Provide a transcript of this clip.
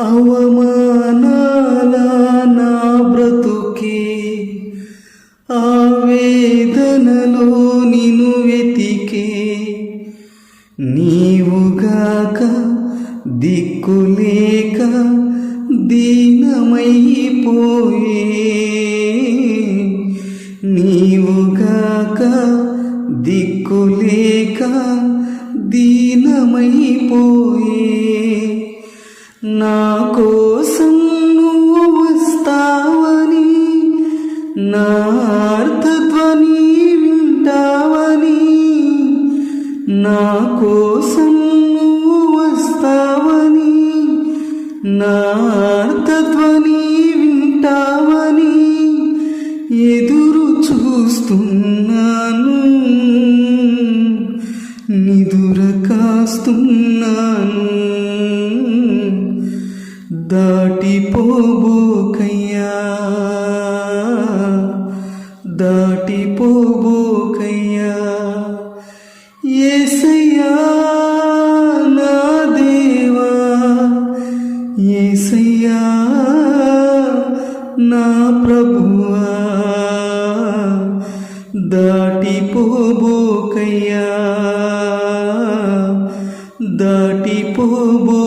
అవమానాల నా బ్రతుకి ఆవేదనలో నిను వెతికే. నీవుగాక దిక్కులేక దీనమైపోయే. నీవుగాక దిక్కులేక దీనమైపోయే. నా కోసం నువ్వు వస్తావని నా అర్థధ్వని వింటావని నా కోసం నువ్వు వస్తావని నా అర్థధ్వని వింటావని ఎదురు చూస్తున్నాను. నిదుర కాస్తున్నాను. దాటిపోబోకయ్యా దాటిపోబోకయ్యా ఏసయ్యా నా దేవా. ఏసయ్యా నా ప్రభువా. దాటిపోబోకయ్యా దాటిపోబో